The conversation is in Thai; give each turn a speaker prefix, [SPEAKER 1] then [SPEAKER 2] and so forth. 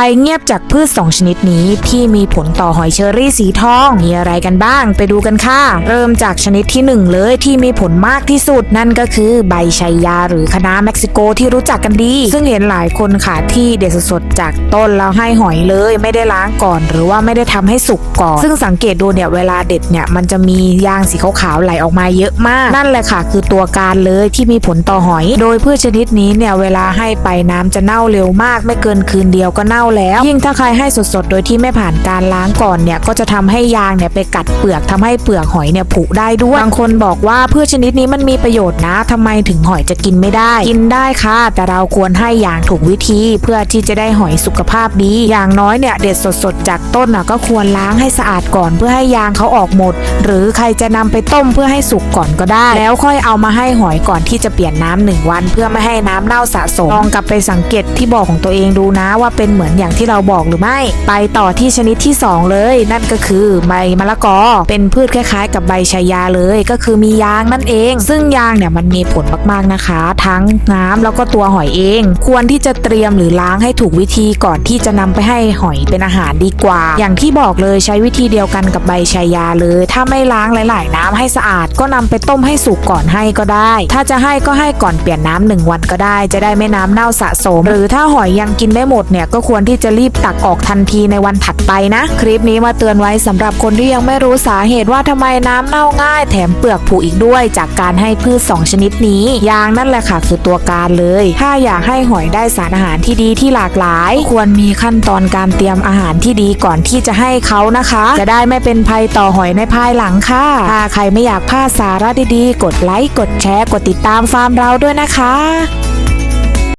[SPEAKER 1] ภัยเงียบจากพืช 2 ชนิดนี้ที่มีผลต่อหอยเชอรี่สีทอง มีอะไรกันบ้าง ไปดูกันค่ะ เริ่มจากชนิดที่ 1 เลยที่มีผลมากที่สุดนั่นก็คือใบชัยยาหรือคะน้าเม็กซิโกที่รู้จักกันดี ซึ่งเห็นหลายคนค่ะที่เด็ดสดจากต้นแล้วให้หอยเลยไม่ได้ล้างก่อน หรือว่าไม่ได้ทำให้สุกก่อน ซึ่งสังเกตดูเนี่ยเวลาเด็ดเนี่ยมันจะมียางสีขาวๆไหลออกมาเยอะมาก นั่นแหละค่ะ คือตัวการเลยที่มีผลต่อหอย โดยพืชชนิดนี้เนี่ยเวลาให้ไปน้ำจะเน่าเร็วมาก ไม่เกินคืนเดียวก็เน่าแล้ว ยิ่งถ้าใครให้สดๆ โดยที่ไม่ผ่านการล้างก่อนเนี่ยก็จะทำให้ยางเนี่ยไปกัดเปลือกทำให้เปลือกหอยเนี่ยผุได้ด้วยบางคนบอกว่าพืชชนิดนี้มันมีประโยชน์นะทำไมถึงหอยจะกินไม่ได้ กินได้ค่ะ แต่เราควรให้ยางถูกวิธีเพื่อที่จะได้หอยสุขภาพดี อย่างน้อยเนี่ยเด็ดสดๆ จากต้นน่ะก็ควรล้างให้สะอาดก่อนเพื่อให้ยางเขาออกหมด หรือใครจะนำไปต้มเพื่อให้สุกก่อนก็ได้ แล้วค่อยเอามาให้หอยก่อนที่จะเปลี่ยนน้ำหนึ่งวัน เพื่อไม่ให้น้ำเน่าสะสมลองกลับไปสังเกตที่บอกของตัวเองดูนะว่าเป็นเหมือนอย่างที่เราบอกหรือไม่ ไปต่อที่ชนิดที่ 2 เลย นั่นก็คือใบมะละกอ เป็นพืชคล้ายๆ กับใบชายาเลยก็คือมียางนั่นเอง ซึ่งยางเนี่ยมันมีผลมากๆนะคะ ทั้งน้ำแล้วก็ตัวหอยเอง ควรที่จะเตรียมหรือล้างให้ถูกวิธีก่อนที่จะนำไปให้หอยเป็นอาหารดีกว่า อย่างที่บอกเลยใช้วิธีเดียวกันกับใบชายาเลย ถ้าไม่ล้างหลาย ๆ น้ำให้สะอาด ก็นำไปต้มให้สุกก่อนให้ก็ได้ ถ้าจะให้ก็ให้ก่อนเปลี่ยนน้ำหนึ่งวันก็ได้ จะได้ไม่น้ำเน่าสะสม หรือถ้าหอยยังกินได้หมดเนี่ยก็ควรที่จะรีบตักออกทันทีในวันถัดไปนะ คลิปนี้มาเตือนไว้สำหรับคนที่ยังไม่รู้สาเหตุว่าทำไมน้ำเน่าง่าย แถมเปลือกผุอีกด้วย จากการให้พืช 2 ชนิดนี้ ยางนั่นแหละค่ะคือตัวการเลย ถ้าอยากให้หอยได้สารอาหารที่ดีที่หลากหลาย ควรมีขั้นตอนการเตรียมอาหารที่ดีก่อนที่จะให้เขานะคะ จะได้ไม่เป็นภัยต่อหอยในภายหลังค่ะถ้าใครไม่อยากพลาดสาระดีๆ กดไลค์กดแชร์กดติดตามฟาร์มเราด้วยนะคะ